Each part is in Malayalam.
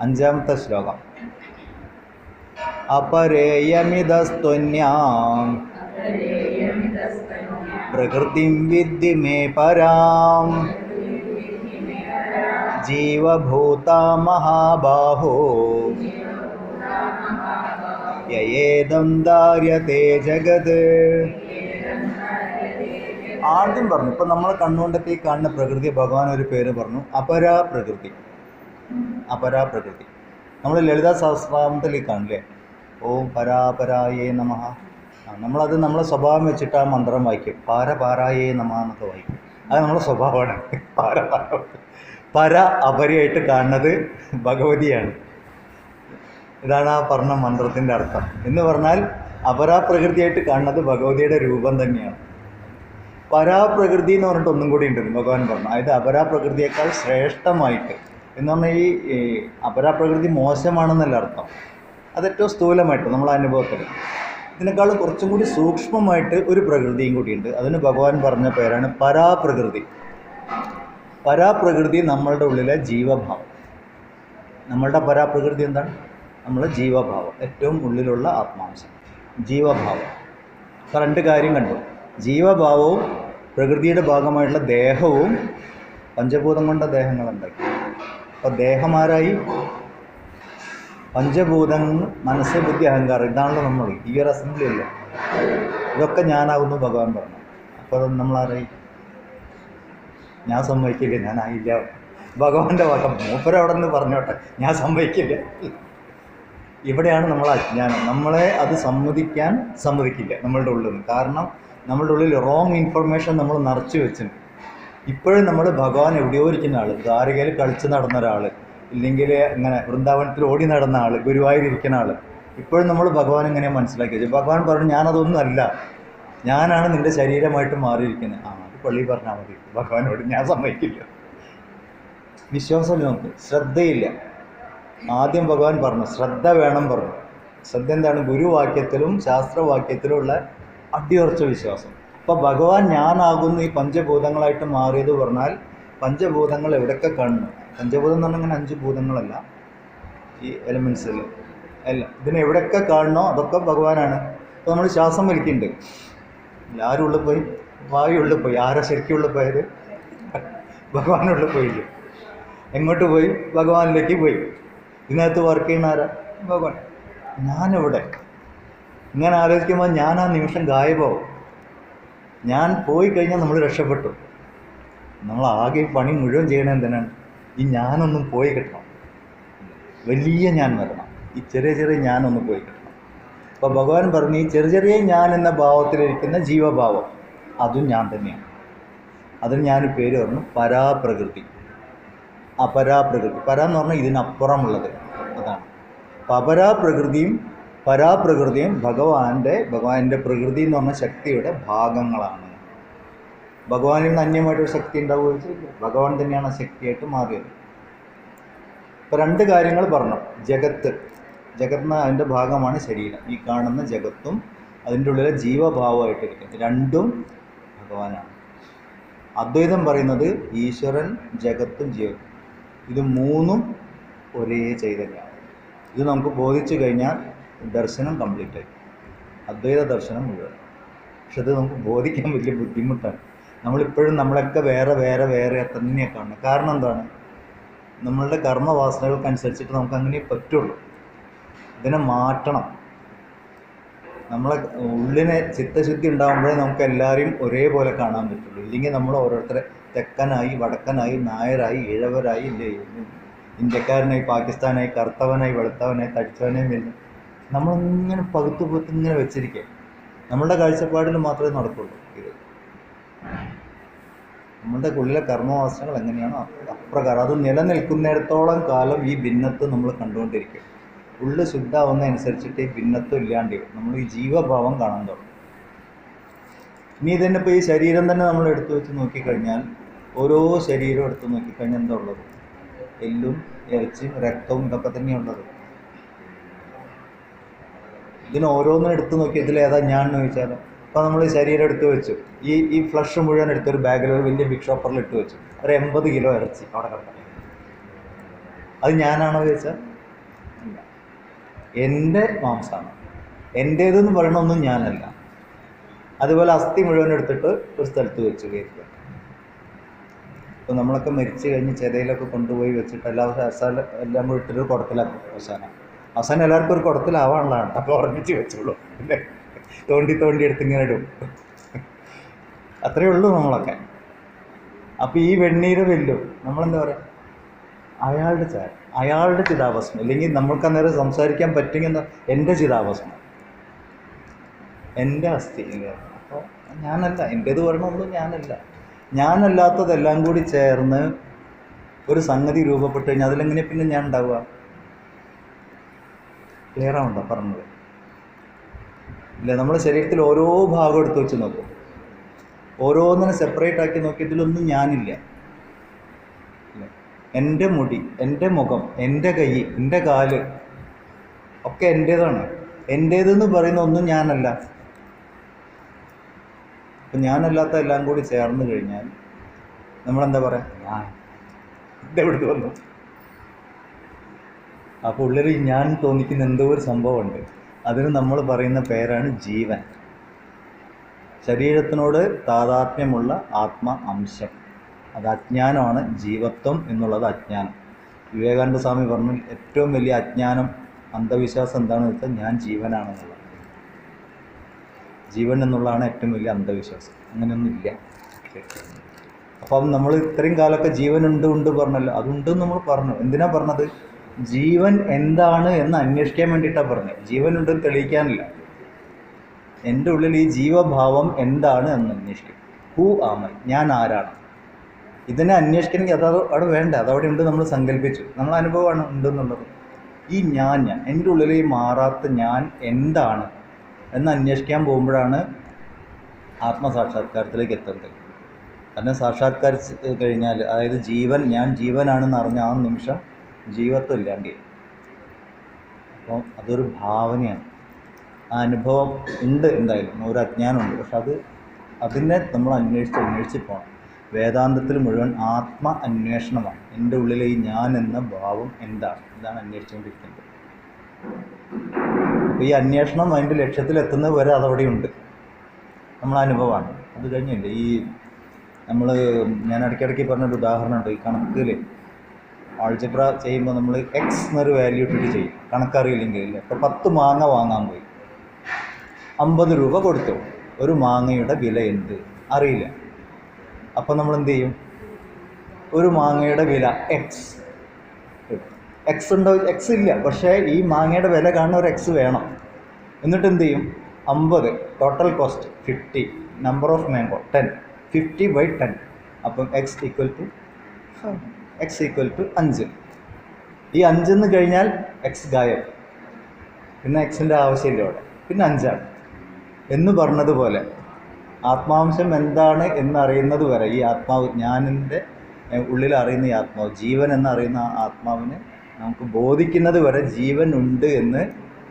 അഞ്ചാമത്തെ ശ്ലോകം. അപരേയമിതസ്ത്വന്യാം പ്രകൃതിം വിദ്ധി മേ പരാം. ജീവഭൂത മഹാബാഹോ യേദം ദാര്യത്തെ ജഗത്. ആദ്യം പറഞ്ഞു ഇപ്പൊ നമ്മൾ കണ്ണുകൊണ്ടെത്തി കാണുന്ന പ്രകൃതി ഭഗവാൻ ഒരു പേര് പറഞ്ഞു അപരാ പ്രകൃതി. അപരാ പ്രകൃതി നമ്മൾ ലളിതാ സഹസ്രാമത്തിൽ കാണില്ലേ ഓം പരാപരായേ നമ. നമ്മളത് നമ്മളെ സ്വഭാവം വെച്ചിട്ട് ആ മന്ത്രം വായിക്കും. പാര പാരായേ നമ എന്നൊക്കെ വായിക്കും. അത് നമ്മളെ സ്വഭാവമാണ്. പാര പര അപരയായിട്ട് കാണുന്നത് ഭഗവതിയാണ്. ഇതാണ് ആ പറഞ്ഞ മന്ത്രത്തിന്റെ അർത്ഥം. എന്ന് പറഞ്ഞാൽ അപരാപ്രകൃതിയായിട്ട് കാണുന്നത് ഭഗവതിയുടെ രൂപം തന്നെയാണ്. പരാപ്രകൃതി എന്ന് പറഞ്ഞിട്ട് ഒന്നും കൂടി ഉണ്ട് ഭഗവാൻ പറഞ്ഞു. അതായത് അപരാപ്രകൃതിയേക്കാൾ ശ്രേഷ്ഠമായിട്ട് എന്ന് പറഞ്ഞാൽ ഈ അപരാപ്രകൃതി മോശമാണെന്നല്ല അർത്ഥം. അതേറ്റവും സ്ഥൂലമായിട്ട് നമ്മളെ അനുഭവത്തിൽ. ഇതിനേക്കാളും കുറച്ചും കൂടി സൂക്ഷ്മമായിട്ട് ഒരു പ്രകൃതിയും കൂടിയുണ്ട്. അതിന് ഭഗവാൻ പറഞ്ഞ പേരാണ് പരാപ്രകൃതി. പരാപ്രകൃതി നമ്മളുടെ ഉള്ളിലെ ജീവഭാവം. നമ്മളുടെ പരാപ്രകൃതി എന്താണ്? നമ്മളെ ജീവഭാവം. ഏറ്റവും ഉള്ളിലുള്ള ആത്മാംശം. ജീവഭാവം. അപ്പോൾ രണ്ട് കാര്യം കണ്ടു. ജീവഭാവവും പ്രകൃതിയുടെ ഭാഗമായിട്ടുള്ള ദേഹവും പഞ്ചഭൂതം കൊണ്ട ദേഹങ്ങളുണ്ടാക്കി. അപ്പോൾ ദേഹമാരായി പഞ്ചഭൂതങ്ങൾ മനസ്സ് ബുദ്ധി അഹങ്കാരം ഇതാണല്ലോ നമ്മൾ ഈ ഒരു അസംബ്ലി അല്ല? ഇതൊക്കെ ഞാനാകുന്നു ഭഗവാൻ പറഞ്ഞു. അപ്പോൾ അതൊന്നും നമ്മളാരായി? ഞാൻ സമ്മതിക്കില്ല ഞാനായില്ല. ഭഗവാന്റെ വാക്കം മൂപ്പരവിടെ നിന്ന് പറഞ്ഞോട്ടെ ഞാൻ സമ്മതിക്കില്ല. ഇവിടെയാണ് നമ്മൾ അജ്ഞാനം. നമ്മളെ അത് സമ്മതിക്കാൻ സമ്മതിക്കില്ല നമ്മളുടെ ഉള്ളിൽ നിന്ന്. കാരണം നമ്മളുടെ ഉള്ളിൽ റോങ് ഇൻഫർമേഷൻ നമ്മൾ നിറച്ചു വെച്ചിട്ടുണ്ട്. ഇപ്പോഴും നമ്മൾ ഭഗവാൻ എവിടെയോ ഇരിക്കുന്ന ആൾ ദ്വാരകയിൽ കളിച്ച് നടന്ന ഒരാൾ ഇല്ലെങ്കിൽ ഇങ്ങനെ വൃന്ദാവനത്തിൽ ഓടി നടന്ന ആൾ ഗുരുവായൂർ ഇരിക്കുന്ന ആൾ ഇപ്പോഴും നമ്മൾ ഭഗവാൻ ഇങ്ങനെ മനസ്സിലാക്കി വെച്ചു ഭഗവാൻ പറഞ്ഞു ഞാനതൊന്നും അല്ല. ഞാനാണ് നിന്റെ ശരീരമായിട്ട് മാറിയിരിക്കുന്നത്. ആ അത് പള്ളി പറഞ്ഞാൽ മതി. ഭഗവാനോട് ഞാൻ സമ്മതിക്കില്ല. വിശ്വാസമില്ല നമുക്ക്. ശ്രദ്ധയില്ല. ആദ്യം ഭഗവാൻ പറഞ്ഞു ശ്രദ്ധ വേണം പറഞ്ഞു. ശ്രദ്ധ എന്താണ്? ഗുരുവാക്യത്തിലും ശാസ്ത്രവാക്യത്തിലും ഉള്ള അടിയുറച്ച വിശ്വാസം. അപ്പോൾ ഭഗവാൻ ഞാനാകുന്നു ഈ പഞ്ചഭൂതങ്ങളായിട്ട് മാറിയത് പറഞ്ഞാൽ പഞ്ചഭൂതങ്ങൾ എവിടെയൊക്കെ കാണുന്നു? പഞ്ചഭൂതം എന്ന് പറഞ്ഞാൽ അഞ്ച് ഭൂതങ്ങളല്ല. ഈ എലമെൻസിൽ അല്ല ഇതിനെ എവിടെയൊക്കെ കാണണോ അതൊക്കെ ഭഗവാനാണ്. അപ്പോൾ നമ്മൾ ശ്വാസം വലിക്കുന്നുണ്ട്. ആരും ഉള്ളിൽ പോയി? വായു ഉള്ളിൽ പോയി. ആരാ ശരിക്കും ഉള്ളിൽ പോയത്? ഭഗവാനുള്ളിൽ പോയില്ലേ? എങ്ങോട്ട് പോയി? ഭഗവാനിലേക്ക് പോയി. ഇതിനകത്ത് വർക്ക് ചെയ്യുന്ന ആരാ? ഭഗവാൻ. ഞാനെവിടെ? ഇങ്ങനെ ആലോചിക്കുമ്പോൾ ഞാൻ ആ നിമിഷം ഗായബാവും. ഞാൻ പോയി കഴിഞ്ഞാൽ നമ്മൾ രക്ഷപ്പെട്ടു. നമ്മൾ ആകെ പണി മുഴുവൻ ചെയ്യണത് എന്തിനാണ്? ഈ ഞാനൊന്നും പോയി കിട്ടണം. വലിയ ഞാൻ വരണം. ഈ ചെറിയ ചെറിയ ഞാനൊന്നും പോയി കിട്ടണം. അപ്പോൾ ഭഗവാൻ പറഞ്ഞു ഈ ചെറിയ ചെറിയ ഞാൻ എന്ന ഭാവത്തിലിരിക്കുന്ന ജീവഭാവം അതും ഞാൻ തന്നെയാണ്. അതിന് ഞാൻ പേര് പറഞ്ഞു പരാപ്രകൃതി. അപരാപ്രകൃതി. പര എന്ന് പറഞ്ഞാൽ ഇതിനപ്പുറമുള്ളത് അതാണ്. അപ്പം അപരാപ്രകൃതിയും പരാപ്രകൃതിയും ഭഗവാന്റെ ഭഗവാന്റെ പ്രകൃതി എന്ന് പറഞ്ഞ ശക്തിയുടെ ഭാഗങ്ങളാണ്. ഭഗവാനിൽ നിന്ന് അന്യമായിട്ടൊരു ശക്തി ഉണ്ടാവുക ഭഗവാൻ തന്നെയാണ് ശക്തിയായിട്ട് മാറിയത്. ഇപ്പൊ രണ്ട് കാര്യങ്ങൾ പറഞ്ഞു. ജഗത്ത്. ജഗത്ത് അതിന്റെ ഭാഗമാണ് ശരീരം. ഈ കാണുന്ന ജഗത്തും അതിന്റെ ഉള്ളിലെ ജീവഭാവമായിട്ടിരിക്കും രണ്ടും ഭഗവാനാണ്. അദ്വൈതം പറയുന്നത് ഈശ്വരൻ ജഗത്തും ജീവൻ. ഇത് മൂന്നും ഒരേ ചൈതന്യമാണ്. ഇത് നമുക്ക് ബോധിച്ചു കഴിഞ്ഞാൽ ദർശനം കംപ്ലീറ്റ് ആയി. അദ്വൈത ദർശനം മുഴുവൻ. പക്ഷെ അത് നമുക്ക് ബോധിക്കാൻ വലിയ ബുദ്ധിമുട്ടാണ്. നമ്മളിപ്പോഴും നമ്മളൊക്കെ വേറെ വേറെ വേറെ തന്നെയാണ് കാണുന്നത്. കാരണം എന്താണ്? നമ്മളുടെ കർമ്മവാസനകൾക്കനുസരിച്ചിട്ട് നമുക്ക് അങ്ങനെ പറ്റുള്ളൂ. ഇതിനെ മാറ്റണം. നമ്മളെ ഉള്ളിനെ ചിത്തശുദ്ധി ഉണ്ടാകുമ്പോഴേ നമുക്ക് എല്ലാവരെയും ഒരേപോലെ കാണാൻ പറ്റുള്ളൂ. ഇല്ലെങ്കിൽ നമ്മൾ ഓരോരുത്തരെ തെക്കനായി വടക്കനായി നായരായി ഇഴവരായി ഇല്ലേ? ഇന്ത്യക്കാരനായി പാകിസ്ഥാനായി കറുത്തവനായി വെളുത്തവനായി തടിച്ചവനായി വരുന്നു നമ്മളിങ്ങനെ പകുത്ത് പകുത്ത് ഇങ്ങനെ വെച്ചിരിക്കുക നമ്മളുടെ കാഴ്ചപ്പാടിൽ മാത്രമേ നടക്കുള്ളൂ ഇത്. നമ്മളുടെ ഉള്ളിലെ കർമ്മവാസനകൾ എങ്ങനെയാണോ അപ്രകാരം. അത് നിലനിൽക്കുന്നിടത്തോളം കാലം ഈ ഭിന്നത്ത് നമ്മൾ കണ്ടുകൊണ്ടിരിക്കും. ഉള്ളു ശുദ്ധാവുന്നതനുസരിച്ചിട്ട് ഈ ഭിന്നത്വം ഇല്ലാണ്ട്. നമ്മൾ ഈ ജീവഭാവം കാണാൻ തുടങ്ങും. ഇനി ഇതന്നെ ഇപ്പോൾ ഈ ശരീരം തന്നെ നമ്മൾ എടുത്തു വെച്ച് നോക്കിക്കഴിഞ്ഞാൽ ഓരോ ശരീരവും എടുത്ത് നോക്കിക്കഴിഞ്ഞാൽ എന്താ ഉള്ളത്? എല്ലും ഇറച്ചിയും രക്തവും ഇതൊക്കെ തന്നെയുള്ളത് ഇതിന് ഓരോന്നിനും എടുത്ത് നോക്കി ഇതിൽ ഏതാ ഞാൻ എന്ന് ചോദിച്ചാൽ അപ്പോൾ നമ്മൾ ശരീരം എടുത്ത് വെച്ചു. ഈ ഈ ഫ്ലഷ് മുഴുവൻ എടുത്ത് ഒരു ബാഗിൽ ഒരു വലിയ ബിഗ് ഷോപ്പറിൽ ഇട്ട് വെച്ചു. ഒരു എൺപത് കിലോ ഇറച്ചി അവിടെ കിടക്കാം അത് ഞാനാണോ ചോദിച്ചാൽ എന്റെ മാംസമാണ് എന്റേതെന്ന് പറയണമൊന്നും ഞാനല്ല. അതുപോലെ അസ്ഥി മുഴുവൻ എടുത്തിട്ട് ഒരു സ്ഥലത്ത് വെച്ച് കയറ്റുക അപ്പോൾ നമ്മളൊക്കെ മരിച്ചു കഴിഞ്ഞ് ചെതയിലൊക്കെ കൊണ്ടുപോയി വെച്ചിട്ട് എല്ലാ എല്ലാം ഇട്ടിട്ട് കുടത്തിലാക്കും. അവസാനം. അവസാനം എല്ലാവർക്കും ഒരു കുടത്തിലാവാനുള്ളതാണ്. അപ്പോൾ ഉറങ്ങിച്ച് വെച്ചോളൂ അല്ലേ? തോണ്ടി തോണ്ടി എടുത്ത് ഇങ്ങനെ ഇടും. അത്രയേ ഉള്ളൂ നമ്മളൊക്കെ. അപ്പോൾ ഈ വെണ്ണീര് വെല്ലും നമ്മളെന്താ പറയുക അയാളുടെ ചായ അയാളുടെ ചിതാഭസ്മം. അല്ലെങ്കിൽ നമ്മൾക്ക് അന്നേരം സംസാരിക്കാൻ പറ്റുമെങ്കിൽ എന്റെ ചിതാഭസ്മം. എന്റെ അസ്ഥി അപ്പോൾ ഞാനല്ല എന്റേത് പറയണമൊന്നും ഞാനല്ല. ഞാനല്ലാത്തതെല്ലാം കൂടി ചേർന്ന് ഒരു സംഗതി രൂപപ്പെട്ട് കഴിഞ്ഞാൽ അതിലെങ്ങനെ പിന്നെ ഞാൻ ഉണ്ടാവുക? ക്ലിയർ ആവണ്ട പറഞ്ഞത്. ഇല്ല നമ്മൾ ശരീരത്തിൽ ഓരോ ഭാഗം എടുത്തു വെച്ച് നോക്കും. ഓരോന്നിനെ സെപ്പറേറ്റ് ആക്കി നോക്കി ഇതിലൊന്നും ഞാനില്ല. എന്റെ മുടി എന്റെ മുഖം എന്റെ കൈ എന്റെ കാൽ ഒക്കെ എന്റേതാണ്. എന്റേതെന്ന് പറയുന്ന ഒന്നും ഞാനല്ല. അപ്പം ഞാനല്ലാത്ത എല്ലാം കൂടി ചേർന്ന് കഴിഞ്ഞാൽ നമ്മളെന്താ പറയുക ഞാൻ. ഇതെവിടുന്ന് വന്നു? അപ്പോൾ ഉള്ളിൽ ഞാൻ തോന്നിക്കുന്ന എന്തോ ഒരു സംഭവമുണ്ട്. അതിന് നമ്മൾ പറയുന്ന പേരാണ് ജീവൻ. ശരീരത്തിനോട് താതാത്മ്യമുള്ള ആത്മ അംശം. അത് അജ്ഞാനമാണ് ജീവത്വം എന്നുള്ളത് അജ്ഞാനം. വിവേകാനന്ദ സ്വാമി പറഞ്ഞു ഏറ്റവും വലിയ അജ്ഞാനം അന്ധവിശ്വാസം എന്താണെന്ന് വെച്ചാൽ ഞാൻ ജീവനാണെന്നുള്ളത്. ജീവൻ എന്നുള്ളതാണ് ഏറ്റവും വലിയ അന്ധവിശ്വാസം. അങ്ങനെയൊന്നും ഇല്ല. അപ്പം നമ്മൾ ഇത്രയും കാലമൊക്കെ ജീവൻ ഉണ്ട് പറഞ്ഞല്ലോ. അതുണ്ട് നമ്മൾ പറഞ്ഞു. എന്തിനാ പറഞ്ഞത്? ജീവൻ എന്താണ് എന്ന് അന്വേഷിക്കാൻ വേണ്ടിയിട്ടാണ് പറഞ്ഞത് ജീവൻ ഉണ്ടെന്ന് തെളിയിക്കാനില്ല. എന്റെ ഉള്ളിൽ ഈ ജീവഭാവം എന്താണ് എന്ന് അന്വേഷിക്കും. ഹൂ ആമൻ ഞാൻ ആരാണ്? ഇതിനെ അന്വേഷിക്കണമെങ്കിൽ അത് അവിടെ വേണ്ട. അതവിടെ ഉണ്ട് നമ്മൾ സങ്കല്പിച്ചു നമ്മൾ അനുഭവമാണ് ഉണ്ടെന്നുള്ളത്. ഈ ഞാൻ ഞാൻ എന്റെ ഉള്ളിൽ ഈ മാറാത്ത ഞാൻ എന്താണ് എന്ന് അന്വേഷിക്കാൻ പോകുമ്പോഴാണ് ആത്മസാക്ഷാത്കാരത്തിലേക്ക് എത്തുന്നത് കാരണം സാക്ഷാത്കരിച്ച് കഴിഞ്ഞാൽ അതായത് ജീവൻ ഞാൻ ജീവനാണെന്ന് അറിഞ്ഞ ആ നിമിഷം ജീവത്വം ഇല്ലാണ്ട് അപ്പം അതൊരു ഭാവനയാണ്. ആ അനുഭവം ഉണ്ട് എന്തായാലും. ഒരു അജ്ഞാനമുണ്ട്. പക്ഷെ അത് അതിനെ നമ്മൾ അന്വേഷിച്ച് അന്വേഷിച്ച് പോകണം. വേദാന്തത്തിൽ മുഴുവൻ ആത്മ അന്വേഷണമാണ്. എന്റെ ഉള്ളിലെ ഈ ഞാൻ എന്ന ഭാവം എന്താണ്? ഇതാണ് അന്വേഷിച്ചുകൊണ്ടിരിക്കുന്നത്. അപ്പോൾ ഈ അന്വേഷണം അതിന്റെ ലക്ഷ്യത്തിലെത്തുന്നത് വരെ അതവിടെ ഉണ്ട് നമ്മളെ അനുഭവമാണ്. അത് കഴിഞ്ഞില്ലേ? ഈ നമ്മൾ ഞാൻ ഇടയ്ക്കിടയ്ക്ക് പറഞ്ഞൊരു ഉദാഹരണമുണ്ട്. ഈ കണക്കിൽ ആൾജിബ്ര ചെയ്യുമ്പോൾ നമ്മൾ എക്സ് എന്നൊരു വാല്യൂ ഇട്ടിട്ട് ചെയ്യും. കണക്കറിയില്ലെങ്കിൽ ഇല്ല? ഇപ്പോൾ പത്ത് മാങ്ങ വാങ്ങാൻ പോയി. അമ്പത് രൂപ കൊടുത്തു. ഒരു മാങ്ങയുടെ വില എന്ത്? അറിയില്ല. അപ്പോൾ നമ്മൾ എന്ത് ചെയ്യും? ഒരു മാങ്ങയുടെ വില എക്സ് എക്സ് ഉണ്ടോ? എക്സ് ഇല്ല. പക്ഷേ ഈ മാങ്ങയുടെ വില കാണുന്ന ഒരു എക്സ് വേണം. എന്നിട്ട് എന്ത് ചെയ്യും? അമ്പത്. Total cost fifty number of mango ten fifty by ten അപ്പം X equal to X equal to അഞ്ച്. ഈ അഞ്ചെന്ന് കഴിഞ്ഞാൽ എക്സ് ഗായം പിന്നെ എക്സിന്റെ ആവശ്യമില്ല അവിടെ. പിന്നെ അഞ്ചാണ്. എന്ന് പറഞ്ഞതുപോലെ ആത്മാംശം എന്താണ് എന്നറിയുന്നത് വരെ ഈ ആത്മാവ് ഞാനിന്റെ ഉള്ളിൽ അറിയുന്ന ഈ ആത്മാവ് ജീവൻ എന്നറിയുന്ന ആ ആത്മാവിന് നമുക്ക് ബോധിക്കുന്നത് വരെ ജീവൻ ഉണ്ട് എന്ന്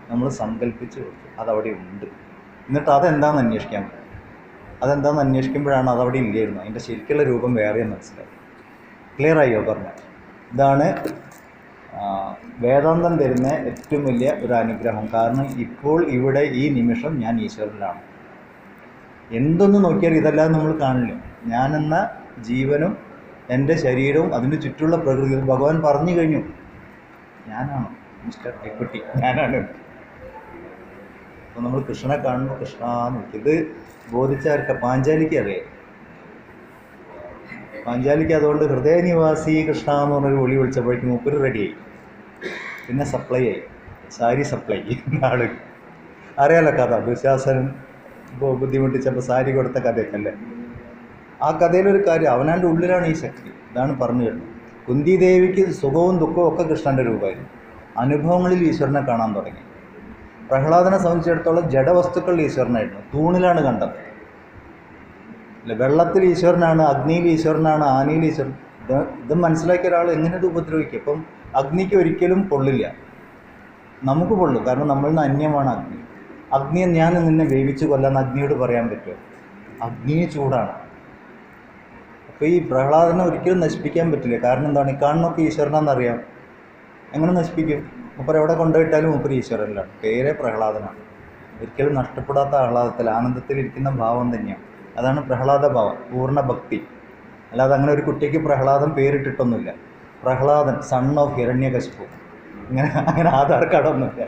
നമ്മൾ സങ്കല്പിച്ച് കൊടുത്തു. അതവിടെ ഉണ്ട്. എന്നിട്ട് അതെന്താണെന്ന് അന്വേഷിക്കാൻ പറ്റും അതെന്താണെന്ന് അന്വേഷിക്കുമ്പോഴാണ് അതവിടെ ഇല്ലായിരുന്നു. അതിന്റെ ശരിക്കുള്ള രൂപം വേറെയെന്ന് മനസ്സിലായി. ക്ലിയർ ആയോ പറഞ്ഞു. ഇതാണ് വേദാന്തം തരുന്ന ഏറ്റവും വലിയ ഒരു അനുഗ്രഹം. കാരണം ഇപ്പോൾ ഇവിടെ ഈ നിമിഷം ഞാൻ ഈശ്വരനിലാണ്. എന്തൊന്ന് നോക്കിയാൽ ഇതെല്ലാം നമ്മൾ കാണില്ല? ഞാനെന്ന ജീവനും എന്റെ ശരീരവും അതിന് ചുറ്റുള്ള പ്രകൃതി ഭഗവാൻ പറഞ്ഞു കഴിഞ്ഞു. ഞാനാണ് മിസ്റ്റർ എക്കുട്ടി ഞാനാണ്. അപ്പോൾ നമ്മൾ കൃഷ്ണനെ കാണുമ്പോൾ കൃഷ്ണ എന്ന് ഇത് ബോധിച്ചാർക്ക പാഞ്ചാലിക്ക് അറിയാം. പാഞ്ചാലിക്ക് അതുകൊണ്ട് ഹൃദയനിവാസി കൃഷ്ണ എന്ന് പറഞ്ഞൊരു വിളി വിളിച്ചപ്പോഴേക്കും മൂപ്പര് റെഡിയായി പിന്നെ സപ്ലൈ ആയി. സാരി സപ്ലൈ നാട് അറിയാലോ കഥ ദുശാസനൻ ഇപ്പോൾ ബുദ്ധിമുട്ടിച്ചപ്പോൾ സാരി കൊടുത്ത കഥയൊക്കെ ആ കഥയിലൊരു കാര്യം അവനാന്റെ ഉള്ളിലാണ് ഈ ശക്തി. ഇതാണ് പറഞ്ഞു വരുന്നത്. കുന്തി ദേവിക്ക് സുഖവും ദുഃഖവും ഒക്കെ കൃഷ്ണന്റെ രൂപമായിരുന്നു. അനുഭവങ്ങളിൽ ഈശ്വരനെ കാണാൻ തുടങ്ങി. പ്രഹ്ലാദനെ സംബന്ധിച്ചിടത്തോളം ജഡവസ്തുക്കളിൽ ഈശ്വരനായിരുന്നു. തൂണിലാണ് കണ്ടത്. വെള്ളത്തിൽ ഈശ്വരനാണ് അഗ്നിയിൽ ഈശ്വരനാണ് ആനയിൽ ഈശ്വരൻ. ഇത് ഇത് മനസ്സിലാക്കിയ ഒരാൾ എങ്ങനെ ഇത് ഉപദ്രവിക്കും? അപ്പം അഗ്നിക്ക് ഒരിക്കലും പൊള്ളില്ല. നമുക്ക് പൊള്ളു. കാരണം നമ്മളിൽ നിന്ന് അന്യമാണ് അഗ്നി. അഗ്നിയെ ഞാൻ നിന്നെ വേവിച്ച് കൊല്ലാൻ അഗ്നിയോട് പറയാൻ പറ്റുമോ? അഗ്നിയെ ചൂടാണ്. അപ്പോൾ ഈ പ്രഹ്ലാദനെ ഒരിക്കലും നശിപ്പിക്കാൻ പറ്റില്ല. കാരണം എന്താണ്? ഈ കാണുന്നൊക്കെ ഈശ്വരനാണെന്നറിയാം എങ്ങനെ നശിപ്പിക്കും? മൂപ്പർ എവിടെ കൊണ്ടുപോയിട്ടാലും മൂപ്പർ ഈശ്വരനിലാണ്. പേരെ പ്രഹ്ലാദനാണ്. ഒരിക്കലും നഷ്ടപ്പെടാത്ത ആഹ്ലാദത്തിൽ ആനന്ദത്തിൽ ഇരിക്കുന്ന ഭാവം തന്നെയാണ്. അതാണ് പ്രഹ്ലാദ ഭാവം പൂർണ ഭക്തി അല്ലാതെ അങ്ങനെ ഒരു കുട്ടിക്ക് പ്രഹ്ലാദം പേരിട്ടിട്ടൊന്നുമില്ല. Prahladan son of Hiranyakashipu. ഇങ്ങനെ അങ്ങനെ ആധാർ കാർഡൊന്നുമില്ല.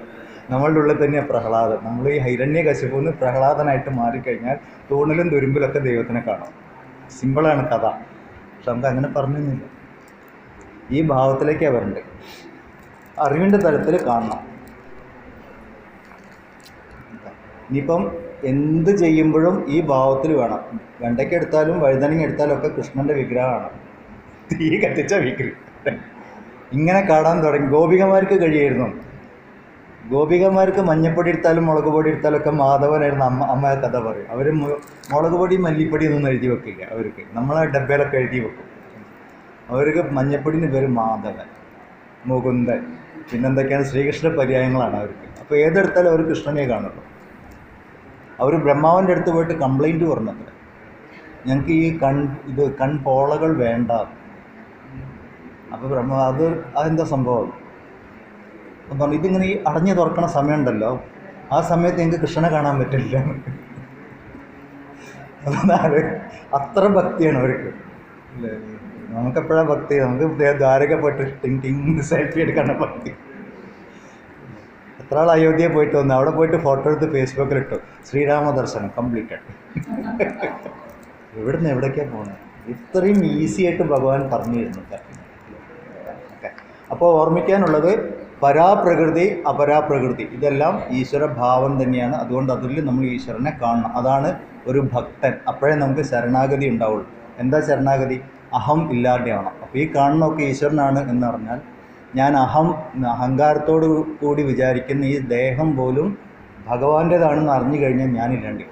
നമ്മളുടെ ഉള്ളിൽ തന്നെയാണ് പ്രഹ്ലാദൻ. നമ്മൾ ഈ ഹിരണ്യകശിപുന്ന് പ്രഹ്ലാദനായിട്ട് മാറിക്കഴിഞ്ഞാൽ തൂണിലും തുരുമ്പിലൊക്കെ ദൈവത്തിനെ കാണാം. സിമ്പിളാണ് കഥ. പക്ഷെ നമുക്ക് അങ്ങനെ പറഞ്ഞൊന്നുമില്ല. ഈ ഭാവത്തിലേക്കാണ് വരേണ്ടത് അറിവിന്റെ തലത്തിൽ കാണണം. ഇനിയിപ്പം എന്ത് ചെയ്യുമ്പോഴും ഈ ഭാവത്തിൽ വേണം. വെണ്ടയ്ക്ക് എടുത്താലും വഴുതനങ്ങ എടുത്താലും ഒക്കെ കൃഷ്ണന്റെ വിഗ്രഹമാണ്. തീ കത്തിച്ച വിഗ്രഹം. ഇങ്ങനെ കാടാൻ തുടങ്ങി. ഗോപികമാർക്ക് കഴിയായിരുന്നു. ഗോപികമാർക്ക് മഞ്ഞപ്പൊടി എടുത്താലും മുളക് പൊടി എടുത്താലും ഒക്കെ മാധവനായിരുന്നു അമ്മ അമ്മയെ കഥ പറയും. അവർ മുളക് പൊടി മല്ലിപ്പൊടി ഒന്നും എഴുതി വെക്കില്ല അവർക്ക്. നമ്മളെ ഡബ്ബയിലൊക്കെ എഴുതി വെക്കും. അവർക്ക് മഞ്ഞപ്പൊടിന് പേര് മാധവൻ മുകുന്ദൻ പിന്നെന്തൊക്കെയാണ്? ശ്രീകൃഷ്ണ പര്യായങ്ങളാണ് അവർക്ക്. അപ്പോൾ ഏതെടുത്താലും അവർ കൃഷ്ണനെ കാണുള്ളൂ അവർ ബ്രഹ്മാവിന്റെ അടുത്ത് പോയിട്ട് കംപ്ലൈന്റ് പറഞ്ഞത്ര ഞങ്ങൾക്ക് ഈ കൺ ഇത് കൺപോളകൾ വേണ്ട. അപ്പോൾ ബ്രഹ്മ അത് അതെന്താ സംഭവം? അപ്പം പറഞ്ഞു ഇതിങ്ങനെ ഈ അടഞ്ഞു തുറക്കണ സമയമുണ്ടല്ലോ. ആ സമയത്ത് ഞങ്ങൾക്ക് കൃഷ്ണനെ കാണാൻ പറ്റില്ല. അത്ര ഭക്തിയാണ് അവർക്ക്. അല്ലേ? നമുക്കെപ്പോഴാണ് ഭക്തി? നമുക്ക് ദ്വാരക പോയിട്ട് ടിങ് ടിങ് സെൽഫി എടുക്കേണ്ട ഭക്തി. എത്ര ആൾ അയോധ്യയിൽ പോയിട്ട് വന്നു? അവിടെ പോയിട്ട് ഫോട്ടോ എടുത്ത് ഫേസ്ബുക്കിൽ ഇട്ടു. ശ്രീരാമ ദർശനം കംപ്ലീറ്റഡ് ഇവിടുന്ന് എവിടേക്കാണ് പോകുന്നത് ഇത്രയും ഈസി ആയിട്ട് ഭഗവാൻ പറഞ്ഞു തരുന്നുണ്ട് അപ്പോൾ ഓർമ്മിക്കാനുള്ളത് പരാപ്രകൃതി അപരാപ്രകൃതി. ഇതെല്ലാം ഈശ്വര ഭാവം തന്നെയാണ്. അതുകൊണ്ട് അതിൽ നമ്മൾ ഈശ്വരനെ കാണണം. അതാണ് ഒരു ഭക്തൻ. അപ്പോഴേ നമുക്ക് ശരണാഗതി ഉണ്ടാവുള്ളൂ. എന്താ ശരണാഗതി? അഹം ഇല്ലാതെയാവണം. അപ്പോൾ ഈ കാണുന്നൊക്കെ ഈശ്വരനാണ് എന്ന് പറഞ്ഞാൽ ഞാൻ അഹം അഹങ്കാരത്തോടു കൂടി വിചാരിക്കുന്ന ഈ ദേഹം പോലും ഭഗവാന്റേതാണെന്ന് അറിഞ്ഞു കഴിഞ്ഞാൽ ഞാനില്ലാണ്ടി